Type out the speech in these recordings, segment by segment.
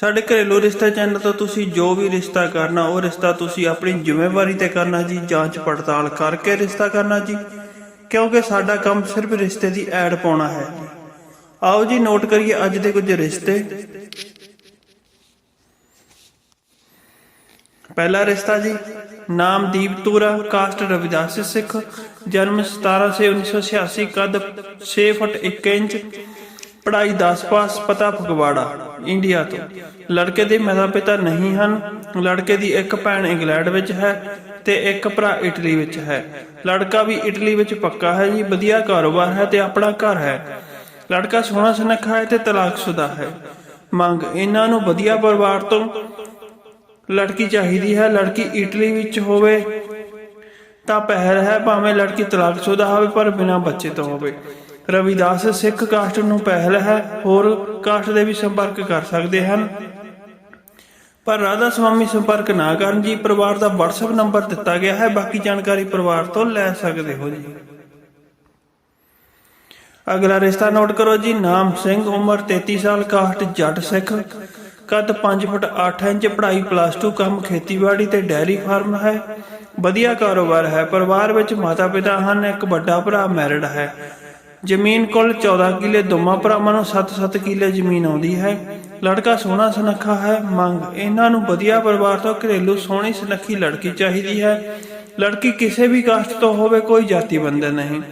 ਸਾਡੇ ਘਰੇਲੂ ਰਿਸ਼ਤੇ ਚੈਨਲ ਤੋਂ ਤੁਸੀਂ ਜੋ ਵੀ ਰਿਸ਼ਤਾ ਕਰਨਾ, ਉਹ ਰਿਸ਼ਤਾ ਤੁਸੀਂ ਆਪਣੀ ਜ਼ਿੰਮੇਵਾਰੀ ਤੇ ਕਰਨਾ ਜੀ, ਜਾਂਚ ਪੜਤਾਲ ਕਰਕੇ ਰਿਸ਼ਤਾ ਕਰਨਾ ਜੀ। ਕਿਉਂਕਿ ਸਾਡਾ ਕੰਮ ਸਿਰਫ ਰਿਸ਼ਤੇ ਦੀ ਐਡ ਪਾਉਣਾ ਹੈ ਆਓ ਜੀ, ਨੋਟ ਕਰੀਏ ਅੱਜ ਦੇ ਕੁਝ ਰਿਸ਼ਤੇ। ਪਹਿਲਾ ਰਿਸ਼ਤਾ ਜੀ, ਨਾਮ ਦੀਪ ਤੂਰਾ, ਕਾਸਟ ਰਵਿਦਾਸ ਸਿੱਖ, ਜਨਮ 17 ਸੇ 1986 ਕੱਦ 6 ਫੁੱਟ 1 ਇੰਚ ਪੜਾਈ 10 ਪਾਸ, ਪਤਾ ਫਗਵਾੜਾ। ਇੰਡੀਆ ਤੋਂ। ਲੜਕੇ ਦੇ ਮਾਤਾ ਪਿਤਾ ਨਹੀਂ ਹਨ। ਲੜਕੇ ਦੀ ਇੱਕ ਭੈਣ ਇੰਗਲੈਂਡ ਵਿੱਚ ਹੈ ਤੇ ਇੱਕ ਭਰਾ ਇਟਲੀ ਵਿੱਚ ਹੈ। ਲੜਕਾ ਵੀ ਇਟਲੀ ਵਿੱਚ ਪੱਕਾ ਹੈ ਜੀ, ਵਧੀਆ ਕਾਰੋਬਾਰ ਹੈ ਤੇ ਆਪਣਾ ਘਰ ਹੈ। ਲੜਕਾ ਸੋਹਣਾ ਸੁਨੱਖਾ ਹੈ ਤੇ ਤਲਾਕਸ਼ੁਦਾ ਹੈ। ਮੰਗ, ਇਹਨਾਂ ਨੂੰ ਵਧੀਆ ਪਰਿਵਾਰ ਤੋਂ ਲੜਕੀ ਚਾਹੀਦੀ ਹੈ। ਲੜਕੀ ਇਟਲੀ ਵਿੱਚ ਹੋਵੇ ਤਾਂ ਪਹਿਲ ਹੈ, ਭਾਵੇਂ ਲੜਕੀ ਤਲਾਕਸ਼ੁਦਾ ਹੋਵੇ ਪਰ ਬਿਨਾਂ ਬੱਚੇ ਤੋਂ ਹੋਵੇ। ਰਵਿਦਾਸ ਸਿੱਖ ਕਾਸਟ ਨੂੰ ਪਹਿਲ ਹੈ, ਹੋਰ ਕਾਸਟ ਦੇ ਵੀ ਸੰਪਰਕ ਕਰ ਸਕਦੇ ਹਨ। ਪਰ ਰਾਧਾ ਸੁਆਮੀ ਸੰਪਰਕ ਨਾ ਕਰਨ ਜੀ, ਪਰਿਵਾਰ ਦਾ WhatsApp ਨੰਬਰ ਦਿੱਤਾ ਗਿਆ ਹੈ, ਬਾਕੀ ਜਾਣਕਾਰੀ ਪਰਿਵਾਰ ਤੋਂ ਲੈ ਸਕਦੇ ਹੋ ਜੀ। ਅਗਲਾ ਰਿਸ਼ਤਾ ਨੋਟ ਕਰੋ ਜੀ, ਨਾਮ ਸਿੰਘ, ਉਮਰ 33 ਸਾਲ, ਕਾਸਟ ਜੱਟ ਸਿੱਖ। ਕੱਦ 5 ਫੁੱਟ 8 ਇੰਚ, ਪੜ੍ਹਾਈ ਪਲੱਸ 2 ਕੰਮ ਖੇਤੀਬਾੜੀ ਤੇ ਡੈਰੀ ਫਾਰਮ ਹੈ। ਵਧੀਆ ਕਾਰੋਬਾਰ ਹੈ, ਪਰਿਵਾਰ ਵਿੱਚ ਮਾਤਾ ਪਿਤਾ ਹਨ, ਇੱਕ ਵੱਡਾ ਭਰਾ ਮੈਰਿਡ ਹੈ। ਜ਼ਮੀਨ ਕੁੱਲ 14 ਕਿੱਲੇ, ਦੋਵਾਂ ਭਰਾਵਾਂ ਨੂੰ 7-7 ਕਿੱਲੇ ਜ਼ਮੀਨ ਆਉਂਦੀ ਹੈ। ਲੜਕਾ ਸੋਹਣਾ ਸੁਨੱਖਾ ਹੈ, ਮੰਗ ਇਹਨਾਂ ਨੂੰ ਵਧੀਆ ਪਰਿਵਾਰ ਤੋਂ ਘਰੇਲੂ ਸੋਹਣੀ ਸੁਨੱਖੀ ਲੜਕੀ ਚਾਹੀਦੀ ਹੈ। ਲੜਕੀ ਕਿਸੇ ਵੀ ਕਾਸਟ ਤੋਂ ਹੋਵੇ ਕੋਈ ਜਾਤੀ ਬੰਧਨ ਨਹੀਂ।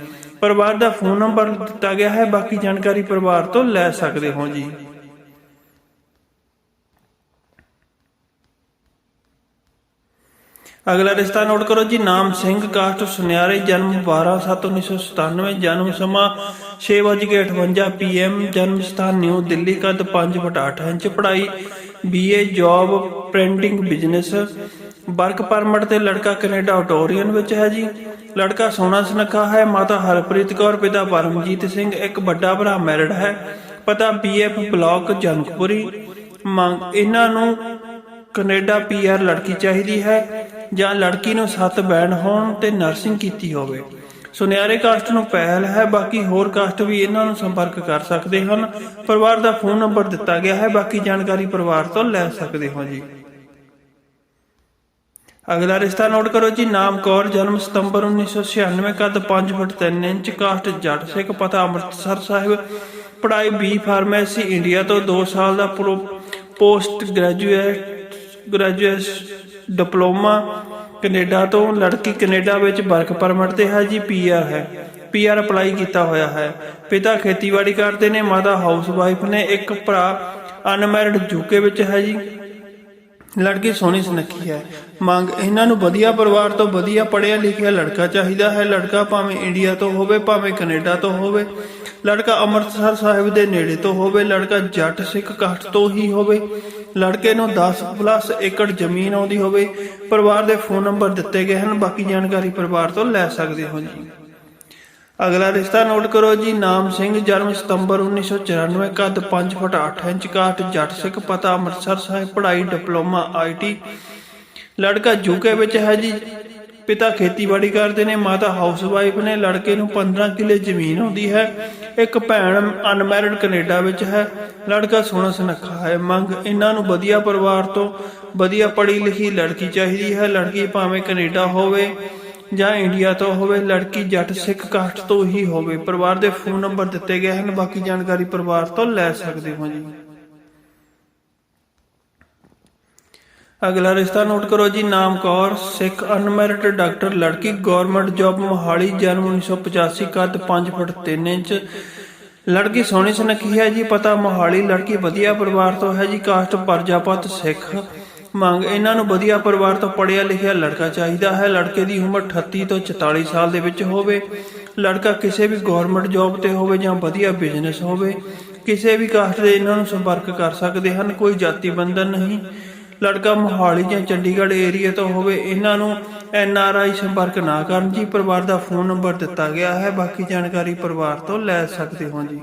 ਪਰਿਵਾਰ ਦਾ ਫੋਨ ਨੰਬਰ ਦਿੱਤਾ ਗਿਆ ਹੈ, ਬਾਕੀ ਜਾਣਕਾਰੀ ਪਰਿਵਾਰ ਤੋਂ ਲੈ ਸਕਦੇ ਹੋ ਜੀ। ਅਗਲਾ ਰਿਸ਼ਤਾ ਨੋਟ ਕਰੋ ਜੀ, ਨਾਮ ਸਿੰਘ, ਕਾਸਟ ਸੁਨਿਆਰੇ, ਜਨਮ 12/7/1997 ਜਨਮ ਸਮਾਂ 6:58 ਪੀਐਮ ਜਨਮ ਸਥਾਨ ਨਿਊ ਦਿੱਲੀ, ਕੱਦ 5 ਫੁੱਟ 8 ਇੰਚ, ਪੜ੍ਹਾਈ BA job printing business work permit ਤੇ ਲੜਕਾ ਕੈਨੇਡਾ ਆਟੋਰੀਅਨ ਵਿੱਚ ਹੈ ਜੀ। ਲੜਕਾ ਸੋਨਾ ਸੁਨੱਖਾ ਹੈ, ਮਾਤਾ ਹਰਪ੍ਰੀਤ ਕੌਰ, ਪਿਤਾ ਪਰਮਜੀਤ ਸਿੰਘ, ਇੱਕ ਵੱਡਾ ਭਰਾ ਮੈਰਿਡ ਹੈ, ਪਤਾ ਬੀਐਫ ਬਲਾਕ ਜਨਕਪੁਰੀ। ਮੰਗ, ਇਹਨਾਂ ਨੂੰ ਕੈਨੇਡਾ ਪੀਆਰ ਲੜਕੀ ਚਾਹੀਦੀ ਹੈ। ਜਾਂ ਲੜਕੀ ਨੂੰ ਸੱਤ ਬੈਂਡ ਹੋਣ ਤੇ ਨਰਸਿੰਗ ਕੀਤੀ ਹੋਵੇ। ਸੁਨਿਆਰੇ ਕਾਸਟ ਨੂੰ ਪਹਿਲ ਹੈ, ਬਾਕੀ ਹੋਰ ਕਾਸਟ ਵੀ ਇਹਨਾਂ ਨੂੰ ਸੰਪਰਕ ਕਰ ਸਕਦੇ ਹਨ। ਪਰਿਵਾਰ ਦਾ ਫੋਨ ਨੰਬਰ ਦਿੱਤਾ ਗਿਆ ਹੈ, ਬਾਕੀ ਜਾਣਕਾਰੀ ਪਰਿਵਾਰ ਤੋਂ ਲੈ ਸਕਦੇ ਹੋ ਜੀ। ਅਗਲਾ ਰਿਸ਼ਤਾ ਨੋਟ ਕਰੋ ਜੀ, ਨਾਮ ਕੌਰ, ਜਨਮ ਸਤੰਬਰ 1996 ਕੱਦ 5 ਫੁੱਟ 3 ਇੰਚ, ਕਾਸਟ ਜੱਟ ਸਿੱਖ, ਪਤਾ ਅੰਮ੍ਰਿਤਸਰ ਸਾਹਿਬ। ਪੜ੍ਹਾਈ ਬੀ ਫਾਰਮੇਸੀ ਇੰਡੀਆ ਤੋਂ 2 ਸਾਲ ਦਾ post graduate graduate diploma Canada ਤੋਂ, ਲੜਕੀ ਕੈਨੇਡਾ ਵਿੱਚ ਵਰਕ ਪਰਮਿਟ ਤੇ ਹੈ ਜੀ ਪੀਆਰ ਹੈ। ਪੀਆਰ ਅਪਲਾਈ ਕੀਤਾ ਹੋਇਆ ਹੈ। ਪਿਤਾ ਖੇਤੀਬਾੜੀ ਕਰਦੇ ਨੇ, ਮਾਤਾ ਹਾਊਸ ਵਾਈਫ ਨੇ, ਇੱਕ ਭਰਾ ਅਨਮੈਰਿਡ ਯੂਕੇ ਵਿੱਚ ਹੈ ਜੀ। ਲੜਕੀ ਸੋਹਣੀ ਸੁਨੱਖੀ ਹੈ। ਮੰਗ, ਇਹਨਾਂ ਨੂੰ ਵਧੀਆ ਪਰਿਵਾਰ ਤੋਂ ਵਧੀਆ ਪੜ੍ਹਿਆ ਲਿਖਿਆ ਲੜਕਾ ਚਾਹੀਦਾ ਹੈ। ਲੜਕਾ ਭਾਵੇਂ ਇੰਡੀਆ ਤੋਂ ਹੋਵੇ, ਭਾਵੇਂ ਕੈਨੇਡਾ ਤੋਂ ਹੋਵੇ, ਲੜਕਾ ਅੰਮ੍ਰਿਤਸਰ ਸਾਹਿਬ ਦੇ ਨੇੜੇ ਤੋਂ ਹੋਵੇ, ਲੜਕਾ ਜੱਟ ਸਿੱਖ ਕਾਸਟ ਤੋਂ ਹੀ ਹੋਵੇ, ਲੜਕੇ ਨੂੰ 10 ਪਲੱਸ ਏਕੜ ਜ਼ਮੀਨ ਆਉਂਦੀ ਹੋਵੇ, ਪਰਿਵਾਰ ਦੇ ਫੋਨ ਨੰਬਰ ਦਿੱਤੇ ਗਏ ਹਨ, ਬਾਕੀ ਜਾਣਕਾਰੀ ਪਰਿਵਾਰ ਤੋਂ ਲੈ ਸਕਦੇ ਹੋ ਜੀ। ਅਗਲਾ ਰਿਸ਼ਤਾ ਨੋਟ ਕਰੋ ਜੀ, ਨਾਮ ਸਿੰਘ, ਜਨਮ ਸਤੰਬਰ 1994 ਕੱਦ 5 ਫੁੱਟ 8 ਇੰਚ ਕਾਟ ਜੱਟ ਸਿੱਖ, ਪਤਾ ਅੰਮ੍ਰਿਤਸਰ ਸਾਹਿਬ, ਪੜ੍ਹਾਈ, ਡਿਪਲੋਮਾ ਆਈਟੀ ਲੜਕਾ ਯੂਕੇ ਵਿੱਚ ਹੈ ਜੀ, ਪਿਤਾ ਖੇਤੀਬਾੜੀ ਕਰਦੇ ਨੇ, ਮਾਤਾ ਹਾਊਸਵਾਈਫ ਨੇ, ਲੜਕੇ ਨੂੰ 15 ਕਿੱਲੇ ਜ਼ਮੀਨ ਆਉਂਦੀ ਹੈ, ਇੱਕ ਭੈਣ ਅਨਮੈਰਿਡ ਕੈਨੇਡਾ ਵਿੱਚ ਹੈ, ਲੜਕਾ ਸੋਹਣਾ ਸੁਨੱਖਾ ਹੈ, ਮੰਗ ਇਹਨਾਂ ਨੂੰ ਵਧੀਆ ਪਰਿਵਾਰ ਤੋਂ, ਵਧੀਆ ਪੜ੍ਹੀ ਲਿਖੀ ਲੜਕੀ ਚਾਹੀਦੀ ਹੈ, ਲੜਕੀ ਭਾਵੇਂ ਕੈਨੇਡਾ ਹੋਵੇ ਜਾਂ ਇੰਡੀਆ ਤੋਂ ਹੋਵੇ, ਲੜਕੀ ਜੱਟ ਸਿੱਖ ਕਾਸਟ ਤੋਂ ਹੀ ਹੋਵੇ, ਪਰਿਵਾਰ ਦੇ ਫੋਨ ਨੰਬਰ ਦਿੱਤੇ ਗਏ ਹਨ, ਬਾਕੀ ਜਾਣਕਾਰੀ ਪਰਿਵਾਰ ਤੋਂ ਲੈ ਸਕਦੇ ਹੋ ਜੀ। ਅਗਲਾ ਰਿਸ਼ਤਾ ਨੋਟ ਕਰੋ ਜੀ, ਨਾਮ ਕੌਰ, ਸਿੱਖ ਅਨਮੈਰਿਡ ਡਾਕਟਰ, ਲੜਕੀ ਗਵਰਨਮੈਂਟ ਜੌਬ, ਮੋਹਾਲੀ, ਜਨਮ 1985 ਕੱਦ 5 ਫੁੱਟ 3 ਇੰਚ। ਲੜਕੀ ਸੋਹਣੀ ਸੁਨੱਖੀ ਹੈ ਜੀ, ਪਤਾ ਮੋਹਾਲੀ, ਲੜਕੀ ਵਧੀਆ ਪਰਿਵਾਰ ਤੋਂ ਹੈ ਜੀ ਕਾਸਟ ਪਰਜਾਪਤ, ਸਿੱਖ। ਮੰਗ, ਇਹਨਾਂ ਨੂੰ ਵਧੀਆ ਪਰਿਵਾਰ ਤੋਂ ਪੜ੍ਹਿਆ ਲਿਖਿਆ ਲੜਕਾ ਚਾਹੀਦਾ ਹੈ। ਲੜਕੇ ਦੀ ਉਮਰ 38 ਤੋਂ 44 ਸਾਲ ਦੇ ਵਿੱਚ ਹੋਵੇ। ਲੜਕਾ ਕਿਸੇ ਵੀ ਗਵਰਨਮੈਂਟ ਜੌਬ ਤੇ ਹੋਵੇ ਜਾਂ ਵਧੀਆ ਬਿਜ਼ਨਸ ਹੋਵੇ, ਕਿਸੇ ਵੀ ਕਾਸਟ ਦੇ ਇਹਨਾਂ ਨੂੰ ਸੰਪਰਕ ਕਰ ਸਕਦੇ ਹਨ। ਕੋਈ ਜਾਤੀ ਬੰਧਨ ਨਹੀਂ। ਲੜਕਾ ਮੋਹਾਲੀ ਜਾਂ ਚੰਡੀਗੜ੍ਹ ਏਰੀਆ ਤੋਂ ਹੋਵੇ, ਇਹਨਾਂ ਨੂੰ ਐਨ ਆਰ ਆਈ ਸੰਪਰਕ ਨਾ ਕਰਨ ਜੀ। ਪਰਿਵਾਰ ਦਾ ਫੋਨ ਨੰਬਰ ਦਿੱਤਾ ਗਿਆ ਹੈ। ਬਾਕੀ ਜਾਣਕਾਰੀ ਪਰਿਵਾਰ ਤੋਂ ਲੈ ਸਕਦੇ ਹੋ ਜੀ।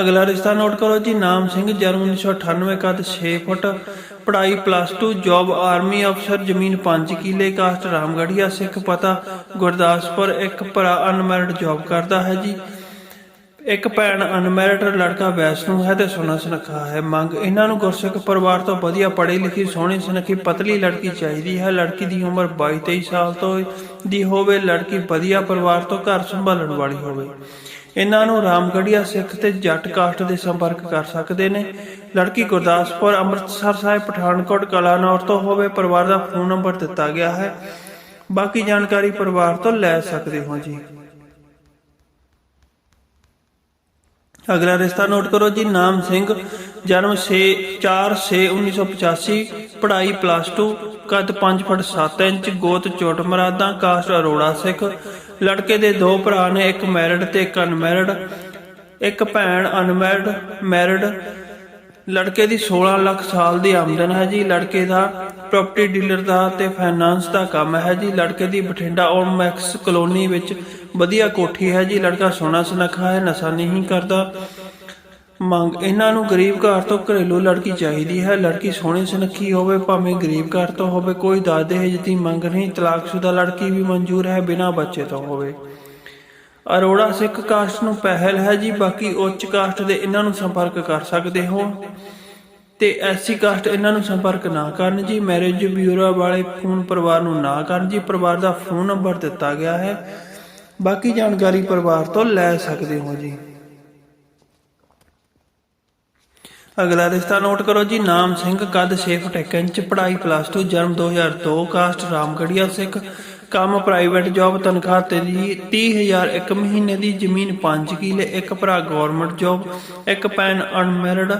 ਅਗਲਾ ਰਿਸ਼ਤਾ ਨੋਟ ਕਰੋ ਜੀ, ਨਾਮ ਸਿੰਘ, ਜਨਮ 1998 ਕੱਦ 6 ਫੁੱਟ, ਪੜ੍ਹਾਈ ਪਲੱਸ 2 ਜੌਬ ਆਰਮੀ ਅਫਸਰ ਜ਼ਮੀਨ 5 ਕਿੱਲੇ ਕਾਸਟ ਰਾਮਗੜੀਆ ਸਿੱਖ ਪਤਾ, ਗੁਰਦਾਸਪੁਰ, ਇੱਕ ਭਰਾ ਅਨਮੈਰਿਡ ਜੌਬ ਕਰਦਾ ਹੈ ਜੀ। ਇੱਕ ਭੈਣ ਅਨਮੈਰਿਡ ਲੜਕਾ ਵੈਸ਼ਨੂ ਹੈ ਤੇ ਸੋਨਾ ਸੁਨੱਖਾ ਹੈ। ਮੰਗ, ਇਹਨਾਂ ਨੂੰ ਗੁਰਸਿੱਖ ਪਰਿਵਾਰ ਤੋਂ ਵਧੀਆ ਪੜ੍ਹੀ ਲਿਖੀ, ਸੋਹਣੀ ਸੁਨੱਖੀ ਪਤਲੀ ਲੜਕੀ ਚਾਹੀਦੀ ਹੈ। ਲੜਕੀ ਦੀ ਉਮਰ 22 23 ਸਾਲ ਤੋਂ ਦੀ ਹੋਵੇ, ਲੜਕੀ ਵਧੀਆ ਪਰਿਵਾਰ ਤੋਂ ਘਰ ਸੰਭਾਲਣ ਵਾਲੀ ਹੋਵੇ। ਇਹਨਾਂ ਨੂੰ ਰਾਮਗੜੀਆ ਸਿੱਖ ਤੇ ਜੱਟ ਕਾਸਟ ਦੇ ਸੰਪਰਕ ਕਰ ਸਕਦੇ ਨੇ। ਲੜਕੀ ਗੁਰਦਾਸਪੁਰ ਅੰਮ੍ਰਿਤਸਰ ਸਾਹਿਬ, ਪਠਾਨਕੋਟ, ਕਲਾਨੌਰ ਤੋਂ ਹੋਵੇ, ਪਰਿਵਾਰ ਦਾ ਫੋਨ ਨੰਬਰ ਦਿੱਤਾ ਗਿਆ ਹੈ। ਬਾਕੀ ਜਾਣਕਾਰੀ ਪਰਿਵਾਰ ਤੋਂ ਲੈ ਸਕਦੇ ਹੋ ਜੀ। ਅਗਲਾ ਰਿਸ਼ਤਾ ਨੋਟ ਕਰੋ ਜੀ, ਨਾਮ ਸਿੰਘ, ਜਨਮ 6 4 6 1985 ਪੜ੍ਹਾਈ ਪਲੱਸ 2 ਕੱਦ 5 ਫੁੱਟ 7 ਇੰਚ, ਗੋਤ ਚੋਟ ਮਰਾਦਾ, ਕਾਸਟ ਅਰੋੜਾ ਸਿੱਖ। ਲੜਕੇ ਦੇ ਦੋ ਭਰਾ ਨੇ, ਇੱਕ ਮੈਰਿਡ ਤੇ ਇੱਕ ਅਨਮੈਰਿਡ ਇੱਕ ਭੈਣ ਅਨਮੈਰਿਡ ਮੈਰਿਡ ਲੜਕੇ ਦੀ 16 ਲੱਖ ਸਾਲ ਦੀ ਆਮਦਨ ਹੈ ਜੀ। ਲੜਕੇ ਦਾ ਪ੍ਰਾਪਰਟੀ ਡੀਲਰ ਦਾ ਤੇ ਫਾਈਨਾਂਸ ਦਾ ਕੰਮ ਹੈ ਜੀ। ਲੜਕੇ ਦੀ ਬਠਿੰਡਾ ਮੈਕਸ ਕਲੋਨੀ ਵਿੱਚ ਵਧੀਆ ਕੋਠੀ ਹੈ ਜੀ। ਲੜਕਾ ਸੋਨਾ ਸੁਨੱਖਾ ਹੈ, ਨਸ਼ਾ ਨਹੀਂ ਕਰਦਾ। ਮੰਗ ਇਹਨਾਂ ਨੂੰ ਗਰੀਬ ਘਰ ਤੋਂ ਘਰੇਲੂ ਲੜਕੀ ਚਾਹੀਦੀ ਹੈ। ਲੜਕੀ ਸੋਹਣੀ ਸੁਨੱਖੀ ਹੋਵੇ, ਭਾਵੇਂ ਗਰੀਬ ਘਰ ਤੋਂ ਹੋਵੇ, ਕੋਈ ਦਾਜ ਦਹੇਜ ਦੀ ਮੰਗ ਨਹੀਂ। ਤਲਾਕਸ਼ੁਦਾ ਲੜਕੀ ਵੀ ਮਨਜ਼ੂਰ ਹੈ ਬਿਨਾਂ ਬੱਚੇ ਤੋਂ ਹੋਵੇ। ਅਰੋੜਾ ਸਿੱਖ ਕਾਸਟ ਨੂੰ ਪਹਿਲ ਹੈ ਜੀ, ਬਾਕੀ ਉੱਚ ਕਾਸਟ ਦੇ ਇਹਨਾਂ ਨੂੰ ਸੰਪਰਕ ਕਰ ਸਕਦੇ ਹੋ। ਤੇ ਐਸੀ ਕਾਸਟ ਇਹਨਾਂ ਨੂੰ ਸੰਪਰਕ ਨਾ ਕਰਨ ਜੀ, ਮੈਰਿਜ ਬਿਊਰੋ ਵਾਲੇ ਫੋਨ ਪਰਿਵਾਰ ਨੂੰ ਨਾ ਕਰਨ ਜੀ, ਪਰਿਵਾਰ ਦਾ ਫੋਨ ਨੰਬਰ ਦਿੱਤਾ ਗਿਆ ਹੈ। ਬਾਕੀ ਜਾਣਕਾਰੀ ਪਰਿਵਾਰ ਤੋਂ ਲੈ ਸਕਦੇ ਹੋ ਜੀ। ਅਗਲਾ ਰਿਸ਼ਤਾ ਨੋਟ ਕਰੋ ਜੀ, ਨਾਮ ਸਿੰਘ, ਕੱਦ 6 ਫੁੱਟ 1 ਇੰਚ, ਪੜ੍ਹਾਈ ਪਲੱਸ 2 ਜਨਮ 2002 ਕਾਸਟ ਰਾਮਗੜੀਆ ਸਿੱਖ, ਕੰਮ ਪ੍ਰਾਈਵੇਟ ਜੌਬ ਤਨਖਾਹ ਤੇ ਜੀ 30000 ਇੱਕ ਮਹੀਨੇ ਦੀ ਜ਼ਮੀਨ 5 ਕਿੱਲੇ, ਇੱਕ ਭਰਾ ਗਵਰਨਮੈਂਟ ਜੌਬ ਇੱਕ ਭੈਣ ਅਨਮੈਰਿਡ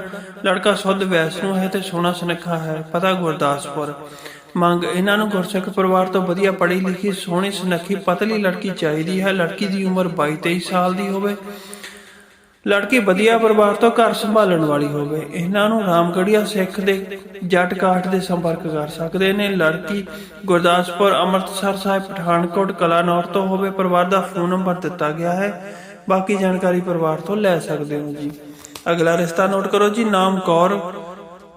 ਲੜਕਾ ਸੁੱਧ ਵੈਸ਼ਨੂ ਹੈ ਤੇ ਸੋਨਾ ਸੁਨੱਖਾ ਹੈ, ਪਤਾ ਗੁਰਦਾਸਪੁਰ। ਮੰਗ, ਇਹਨਾਂ ਨੂੰ ਗੁਰਸਿੱਖ ਪਰਿਵਾਰ ਤੋਂ ਵਧੀਆ ਪੜ੍ਹੀ ਲਿਖੀ, ਸੋਹਣੀ ਸੁਨੱਖੀ, ਪਤਲੀ ਲੜਕੀ ਚਾਹੀਦੀ ਹੈ, ਲੜਕੀ ਦੀ ਉਮਰ 22 23 ਸਾਲ ਦੀ ਹੋਵੇ ਲੜਕੀ ਵਧੀਆ ਪਰਿਵਾਰ ਤੋਂ ਘਰ ਸੰਭਾਲਣ ਵਾਲੀ ਹੋਵੇ, ਇਹਨਾਂ ਨੂੰ ਰਾਮਗੜੀਆ ਸਿੱਖ ਦੇ ਜੱਟ ਕਾਠ ਦੇ ਸੰਪਰਕ ਕਰ ਸਕਦੇ ਨੇ। ਲੜਕੀ ਗੁਰਦਾਸਪੁਰ ਅੰਮ੍ਰਿਤਸਰ ਸਾਹਿਬ, ਪਠਾਨਕੋਟ, ਕਲਾਨੌਰ ਤੋਂ ਹੋਵੇ, ਪਰਿਵਾਰ ਦਾ ਫੋਨ ਨੰਬਰ ਦਿੱਤਾ ਗਿਆ ਹੈ। ਬਾਕੀ ਜਾਣਕਾਰੀ ਪਰਿਵਾਰ ਤੋਂ ਲੈ ਸਕਦੇ ਹੋ ਜੀ। ਅਗਲਾ ਰਿਸ਼ਤਾ ਨੋਟ ਕਰੋ ਜੀ, ਨਾਮ ਕੌਰ।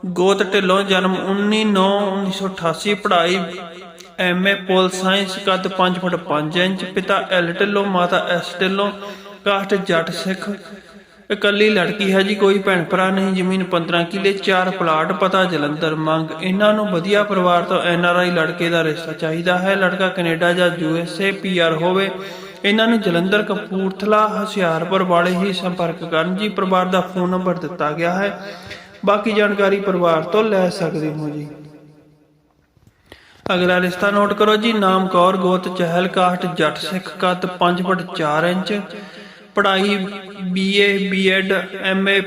ਗੋਤ ਢਿੱਲੋਂ, ਜਨਮ 19/9/1988 ਪੜ੍ਹਾਈ ਐਮਏ ਪੋਲ ਸਾਇੰਸ, ਕੱਦ 5 ਫੁੱਟ 5 ਇੰਚ, ਪਿਤਾ ਐਲ ਢਿੱਲੋਂ, ਮਾਤਾ ਐਸ ਢਿੱਲੋਂ, ਕਾਸਟ ਜੱਟ ਸਿੱਖ। ਇਕੱਲੀ ਲੜਕੀ ਹੈ ਜੀ, ਕੋਈ ਭੈਣ ਭਰਾ ਨਹੀਂ, ਜ਼ਮੀਨ 15 ਕਿੱਲੇ, ਚਾਰ ਪਲਾਟ, ਪਤਾ ਜਲੰਧਰ ਮੰਗ। ਇਹਨਾਂ ਨੂੰ ਵਧੀਆ ਪਰਿਵਾਰ ਤੋਂ ਐਨ ਆਰ ਆਈ ਲੜਕੇ ਦਾ ਰਿਸ਼ਤਾ ਚਾਹੀਦਾ ਹੈ। ਲੜਕਾ ਕੈਨੇਡਾ ਜਾਂ U S A P R ਹੋਵੇ, ਇਹਨਾਂ ਨੂੰ ਜਲੰਧਰ, ਕਪੂਰਥਲਾ, ਹੁਸ਼ਿਆਰਪੁਰ ਵਾਲੇ ਹੀ ਸੰਪਰਕ ਕਰਨ ਜੀ। ਪਰਿਵਾਰ ਦਾ ਫੋਨ ਨੰਬਰ ਦਿੱਤਾ ਗਿਆ ਹੈ। ਬਾਕੀ ਜਾਣਕਾਰੀ ਪਰਿਵਾਰ ਤੋਂ ਲੈ ਸਕਦੇ ਹੋ ਜੀ। ਅਗਲਾ ਰਿਸ਼ਤਾ ਨੋਟ ਕਰੋ ਜੀ। ਨਾਮ ਕੌਰ ਗੋਤ, ਚਹਿਲ ਕਾਸਟ ਜੱਟ, ਸਿੱਖ, ਕੱਦ 5 ਫੁੱਟ 4 ਇੰਚ। ਪੜ੍ਹਾਈ BA BEd MA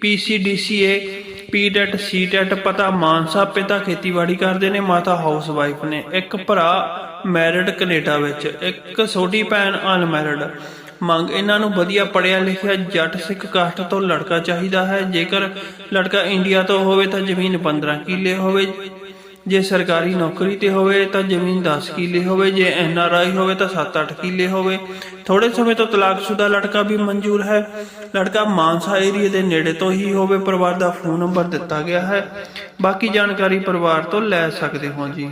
PGDCA PTET CTET ਪਤਾ ਮਾਨਸਾ ਪਿਤਾ ਖੇਤੀਬਾੜੀ ਕਰਦੇ ਨੇ, ਮਾਤਾ ਹਾਊਸ ਵਾਈਫ ਨੇ। ਇੱਕ ਭਰਾ ਮੈਰਿਡ ਕੈਨੇਡਾ ਵਿੱਚ, ਇੱਕ ਛੋਟੀ ਭੈਣ ਅਨਮੈਰਿਡ ਮੰਗ ਇਹਨਾਂ ਨੂੰ ਵਧੀਆ ਪੜਿਆ ਲਿਖਿਆ, ਜੱਟ ਸਿੱਖ ਕਾਸਟ ਤੋਂ ਲੜਕਾ ਚਾਹੀਦਾ ਹੈ। ਜੇਕਰ ਲੜਕਾ ਇੰਡੀਆ ਤੋਂ ਹੋਵੇ ਤਾਂ ਜ਼ਮੀਨ 15 ਕਿੱਲੇ ਹੋਵੇ ਜੇ ਸਰਕਾਰੀ ਨੌਕਰੀ ਤੇ ਹੋਵੇ ਤਾਂ ਜ਼ਮੀਨ 10 ਕਿੱਲੇ ਹੋਵੇ, ਜੇ ਐਨ ਆਰ ਆਈ ਹੋਵੇ ਤਾਂ 7-8 ਕਿੱਲੇ ਹੋਵੇ। ਥੋੜੇ ਸਮੇਂ ਤੋਂ ਤਲਾਕਸ਼ੁਦਾ ਲੜਕਾ ਵੀ ਮਨਜ਼ੂਰ ਹੈ। ਲੜਕਾ ਮਾਨਸਾ ਏਰੀਏ ਦੇ ਨੇੜੇ ਤੋਂ ਹੀ ਹੋਵੇ, ਪਰਿਵਾਰ ਦਾ ਫੋਨ ਨੰਬਰ ਦਿੱਤਾ ਗਿਆ ਹੈ। ਬਾਕੀ ਜਾਣਕਾਰੀ ਪਰਿਵਾਰ ਤੋਂ ਲੈ ਸਕਦੇ ਹੋ ਜੀ।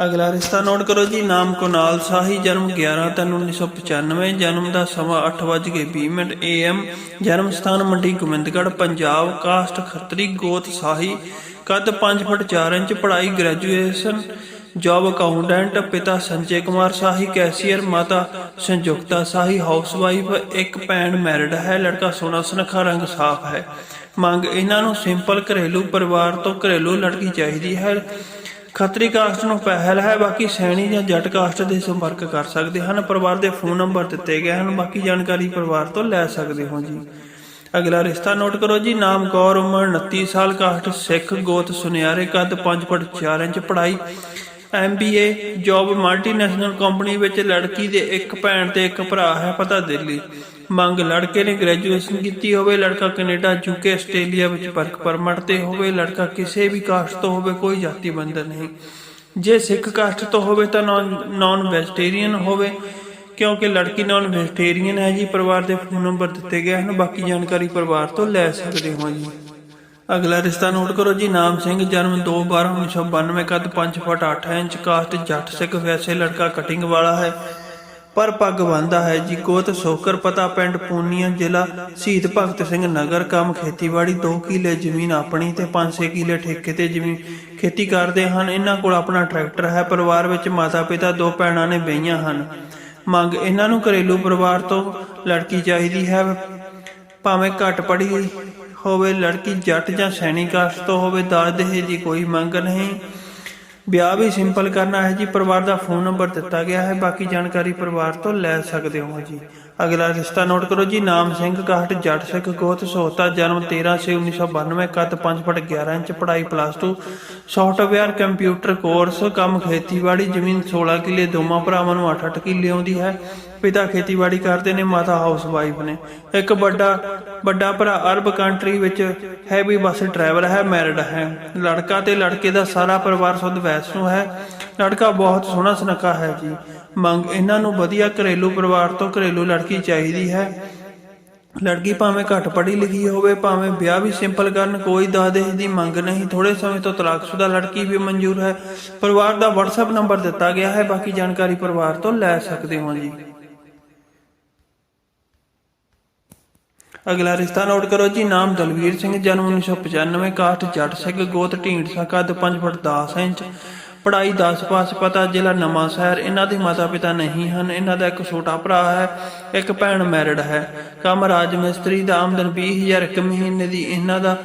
ਅਗਲਾ ਰਿਸ਼ਤਾ ਨੋਟ ਕਰੋ ਜੀ, ਨਾਮ ਕੁਨਾਲ ਸਾਹੀ, ਜਨਮ 11 ਤਿੰਨ 1995 ਜਨਮ ਦਾ ਸਮਾਂ 8:20 ਮਿੰਟ AM ਜਨਮ ਸਥਾਨ ਮੰਡੀ ਗੋਬਿੰਦਗੜ੍ਹ, ਪੰਜਾਬ, ਕਾਸਟ ਖੱਤਰੀ, ਗੋਤ ਸਾਹੀ, ਕੱਦ 5 ਫੁੱਟ 4 ਇੰਚ, ਪੜ੍ਹਾਈ ਗ੍ਰੈਜੂਏਸ਼ਨ ਜੌਬ ਅਕਾਊਂਟੈਂਟ ਪਿਤਾ ਸੰਜੇ ਕੁਮਾਰ ਸਾਹੀ ਕੈਸ਼ੀਅਰ ਮਾਤਾ ਸੰਯੁਕਤਾ ਸਾਹੀ ਹਾਊਸਵਾਈਫ ਇੱਕ ਭੈਣ ਮੈਰਿਡ ਹੈ, ਲੜਕਾ ਸੋਨਾ ਸੁਨੱਖਾ ਰੰਗ ਸਾਫ਼ ਹੈ। ਮੰਗ ਇਹਨਾਂ ਨੂੰ ਸਿੰਪਲ ਘਰੇਲੂ ਪਰਿਵਾਰ ਤੋਂ ਘਰੇਲੂ ਲੜਕੀ ਚਾਹੀਦੀ ਹੈ। ਖੱਤਰੀ ਕਾਸਟ ਨੂੰ ਪਹਿਲ ਹੈ, ਬਾਕੀ ਸੈਣੀ ਜਾਂ ਜੱਟ ਕਾਸਟ ਦੇ ਸੰਪਰਕ ਕਰ ਸਕਦੇ ਹਨ, ਪਰਿਵਾਰ ਦੇ ਫੋਨ ਨੰਬਰ ਦਿੱਤੇ ਗਏ ਹਨ, ਬਾਕੀ ਜਾਣਕਾਰੀ ਪਰਿਵਾਰ ਤੋਂ ਲੈ ਸਕਦੇ ਹੋ ਜੀ। ਅਗਲਾ ਰਿਸ਼ਤਾ ਨੋਟ ਕਰੋ ਜੀ, ਨਾਮ ਕੌਰ, ਉਮਰ 29 ਸਾਲ, ਕਾਸਟ, ਸਿੱਖ, ਗੋਤ, ਸੁਨਿਆਰੇ, ਕੱਦ 5 ਫੁੱਟ 4 ਇੰਚ, ਪੜ੍ਹਾਈ ਐਮਬੀਏ ਜੌਬ ਮਲਟੀਨੈਸ਼ਨਲ ਕੰਪਨੀ ਵਿੱਚ ਲੜਕੀ ਦੇ ਇੱਕ ਭੈਣ ਤੇ ਇੱਕ ਭਰਾ ਹੈ, ਪਤਾ ਦਿੱਲੀ। ਮੰਗ, ਲੜਕੇ ਨੇ ਗ੍ਰੈਜੂਏਸ਼ਨ ਕੀਤੀ ਹੋਵੇ, ਲੜਕਾ ਕੈਨੇਡਾ ਯੂਕੇ ਆਸਟ੍ਰੇਲੀਆ ਵਿੱਚ ਵਰਕ ਪਰਮਿਟ ਤੇ ਹੋਵੇ, ਲੜਕਾ ਕਿਸੇ ਵੀ ਕਾਸਟ ਤੋਂ ਹੋਵੇ, ਕੋਈ ਜਾਤੀ ਬੰਧਨ ਨਹੀਂ। ਜੇ ਸਿੱਖ ਕਾਸਟ ਤੋਂ ਹੋਵੇ ਤਾਂ ਨਾਨ ਵੈਜੀਟੇਰੀਅਨ ਹੋਵੇ, ਕਿਉਂਕਿ ਲੜਕੀ ਨਾਨ ਵੈਜੀਟੇਰੀਅਨ ਹੈ ਜੀ, ਪਰਿਵਾਰ ਦੇ ਫੋਨ ਨੰਬਰ ਦਿੱਤੇ ਗਏ ਹਨ, ਬਾਕੀ ਜਾਣਕਾਰੀ ਪਰਿਵਾਰ ਤੋਂ ਲੈ ਸਕਦੇ ਹੋ ਜੀ। ਅਗਲਾ ਰਿਸ਼ਤਾ ਨੋਟ ਕਰੋ ਜੀ, ਨਾਮ ਸਿੰਘ, ਜਨਮ 2/12/1992 ਕੱਦ 5 ਫੁੱਟ 8 ਇੰਚ ਕਾਸਟ ਜੱਟ ਸਿੱਖ, ਵੈਸੇ ਲੜਕਾ ਕਟਿੰਗ ਵਾਲਾ ਹੈ, ਪਰ ਪੱਗ ਬੰਨਦਾ ਹੈ ਜੀ ਗੋਤ ਸੋਕਰ ਪਤਾ ਪਿੰਡ ਪੂਨੀਆ ਜ਼ਿਲ੍ਹਾ, ਸ਼ਹੀਦ ਭਗਤ ਸਿੰਘ ਨਗਰ, ਕੰਮ ਖੇਤੀਬਾੜੀ 2 ਕਿੱਲੇ ਜ਼ਮੀਨ ਆਪਣੀ ਤੇ 5-6 ਕਿੱਲੇ ਠੇਕੇ ਤੇ ਜ਼ਮੀਨ ਖੇਤੀ ਕਰਦੇ ਹਨ, ਇਹਨਾਂ ਕੋਲ ਆਪਣਾ ਟਰੈਕਟਰ ਹੈ, ਪਰਿਵਾਰ ਵਿੱਚ ਮਾਤਾ ਪਿਤਾ ਦੋ ਭੈਣਾਂ ਨੇ ਬਈਆਂ ਹਨ। ਮੰਗ ਇਹਨਾਂ ਨੂੰ ਘਰੇਲੂ ਪਰਿਵਾਰ ਤੋਂ ਲੜਕੀ ਚਾਹੀਦੀ ਹੈ, ਭਾਵੇਂ ਘੱਟ ਪੜ੍ਹੀ ਹੋਵੇ ਲੜਕੀ ਜੱਟ ਜਾਂ ਸੈਣੀ ਕਾਸਟ ਤੋਂ ਹੋਵੇ, ਦਾਜ ਦਹੇਜ ਦੀ ਕੋਈ ਮੰਗ ਨਹੀਂ। ਵਿਆਹ ਵੀ ਸਿੰਪਲ ਕਰਨਾ ਹੈ ਜੀ, ਪਰਿਵਾਰ ਦਾ ਫੋਨ ਨੰਬਰ ਦਿੱਤਾ ਗਿਆ ਹੈ, ਬਾਕੀ ਜਾਣਕਾਰੀ ਪਰਿਵਾਰ ਤੋਂ ਲੈ ਸਕਦੇ ਹੋ ਜੀ। ਅਗਲਾ ਰਿਸ਼ਤਾ ਨੋਟ ਕਰੋ ਜੀ, ਨਾਮ ਸਿੰਘ ਕਾਹਟ ਜੱਟ ਸਿੱਖ, ਗੋਤ ਸੋਤਾ ਜਨਮ 13 ਸੇ 1992 ਕੱਦ 5 ਫੁੱਟ 11 ਇੰਚ, ਪੜ੍ਹਾਈ ਪਲੱਸ 2 ਸੌਫਟਵੇਅਰ ਕੰਪਿਊਟਰ ਕੋਰਸ ਕੰਮ ਖੇਤੀਬਾੜੀ, ਜ਼ਮੀਨ 16 ਕਿੱਲੇ, ਦੋਵਾਂ ਭਰਾਵਾਂ ਨੂੰ 8-8 ਕਿੱਲੇ ਆਉਂਦੀ ਹੈ। ਪਿਤਾ ਖੇਤੀਬਾੜੀ ਕਰਦੇ ਨੇ, ਮਾਤਾ ਹਾਊਸ ਵਾਈਫ ਨੇ। ਇੱਕ ਵੱਡਾ ਵੱਡਾ ਭਰਾ ਅਰਬ ਕੰਟਰੀ ਵਿੱਚ ਹੈਵੀ ਬੱਸ ਡਰਾਈਵਰ ਹੈ ਮੈਰਿਡ ਹੈ। ਲੜਕਾ ਤੇ ਲੜਕੇ ਦਾ ਸਾਰਾ ਪਰਿਵਾਰ ਸੁਧ ਵੈਸ਼ਨੂ ਹੈ। ਲੜਕਾ ਬਹੁਤ ਸੋਹਣਾ ਸੁਨੱਖਾ ਹੈ ਜੀ। ਮੰਗ ਇਹਨਾਂ ਨੂੰ ਵਧੀਆ ਘਰੇਲੂ ਪਰਿਵਾਰ ਤੋਂ ਘਰੇਲੂ ਲੜਕੀ ਚਾਹੀਦੀ ਹੈ। ਲੜਕੀ ਭਾਵੇਂ ਘੱਟ ਪੜ੍ਹੀ ਲਿਖੀ ਹੋਵੇ, ਭਾਵੇਂ ਵਿਆਹ ਵੀ ਸਿੰਪਲ ਕਰਨ, ਕੋਈ ਦਾਦੇ ਦੀ ਮੰਗ ਨਹੀਂ। ਥੋੜੇ ਸਮੇਂ ਤੋਂ ਤਲਾਕਸ਼ੁਦਾ ਲੜਕੀ ਵੀ ਮਨਜ਼ੂਰ ਹੈ। ਪਰਿਵਾਰ ਦਾ WhatsApp ਨੰਬਰ ਦਿੱਤਾ ਗਿਆ ਹੈ, ਬਾਕੀ ਜਾਣਕਾਰੀ ਪਰਿਵਾਰ ਤੋਂ ਲੈ ਸਕਦੇ ਹੋ ਜੀ। ਅਗਲਾ ਰਿਸ਼ਤਾ ਨੋਟ ਕਰੋ ਜੀ, ਨਾਮ ਦਲਵੀਰ ਸਿੰਘ, ਜਨਮ 1995 ਕਾਸਟ ਜੱਟ ਸਿੰਘ, ਗੋਤ ਢੀਂਡਸਾ ਕੱਦ 5 ਫੁੱਟ 10 ਇੰਚ, ਪੜ੍ਹਾਈ 10 ਪਾਸ, ਪਤਾ ਜ਼ਿਲ੍ਹਾ ਨਵਾਂ ਸ਼ਹਿਰ, ਇਹਨਾਂ ਦੇ ਮਾਤਾ ਪਿਤਾ ਨਹੀਂ ਹਨ, ਇਹਨਾਂ ਦਾ ਇੱਕ ਛੋਟਾ ਭਰਾ ਹੈ, ਇੱਕ ਭੈਣ ਮੈਰਿਡ ਹੈ, ਕੰਮ ਰਾਜ ਮਿਸਤਰੀ ਦਾ ਆਮਦਨ 20000 ਇੱਕ ਮਹੀਨੇ ਦੀ, ਇਹਨਾਂ ਦਾ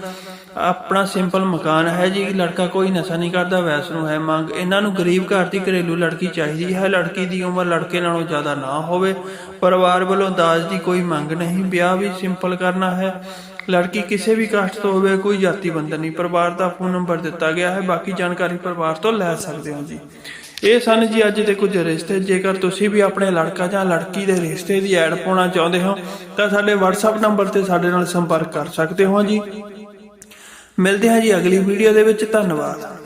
ਆਪਣਾ ਸਿੰਪਲ ਮਕਾਨ ਹੈ ਜੀ, ਲੜਕਾ ਕੋਈ ਨਸ਼ਾ ਨਹੀਂ ਕਰਦਾ, ਵੈਸਨੂੰ ਹੈ ਮੰਗ। ਇਹਨਾਂ ਨੂੰ ਗਰੀਬ ਘਰ ਦੀ ਘਰੇਲੂ ਲੜਕੀ ਚਾਹੀਦੀ ਹੈ। ਲੜਕੀ ਦੀ ਉਮਰ ਲੜਕੇ ਨਾਲੋਂ ਜ਼ਿਆਦਾ ਨਾ ਹੋਵੇ। ਪਰਿਵਾਰ ਵੱਲੋਂ ਦਾਜ ਦੀ ਕੋਈ ਮੰਗ ਨਹੀਂ। ਵਿਆਹ ਵੀ ਸਿੰਪਲ ਕਰਨਾ ਹੈ। ਲੜਕੀ ਕਿਸੇ ਵੀ ਕਾਸਟ ਤੋਂ ਹੋਵੇ, ਕੋਈ ਜਾਤੀ ਬੰਧਨ ਨਹੀਂ। ਪਰਿਵਾਰ ਦਾ ਫੋਨ ਨੰਬਰ ਦਿੱਤਾ ਗਿਆ ਹੈ। ਬਾਕੀ ਜਾਣਕਾਰੀ ਪਰਿਵਾਰ ਤੋਂ ਲੈ ਸਕਦੇ ਹੋ ਜੀ। ਇਹ ਸਨ ਜੀ ਅੱਜ ਦੇ ਕੁਝ ਰਿਸ਼ਤੇ। ਜੇਕਰ ਤੁਸੀਂ ਵੀ ਆਪਣੇ ਲੜਕਾ ਜਾਂ ਲੜਕੀ ਦੇ ਰਿਸ਼ਤੇ ਦੀ ਐਡ ਪਾਉਣਾ ਚਾਹੁੰਦੇ ਹੋ, ਤਾਂ ਸਾਡੇ WhatsApp ਨੰਬਰ ਤੇ ਸਾਡੇ ਨਾਲ ਸੰਪਰਕ ਕਰ ਸਕਦੇ ਹੋ ਜੀ। ਮਿਲਦੇ ਹਾਂ ਜੀ ਅਗਲੀ ਵੀਡੀਓ ਦੇ ਵਿੱਚ ਧੰਨਵਾਦ।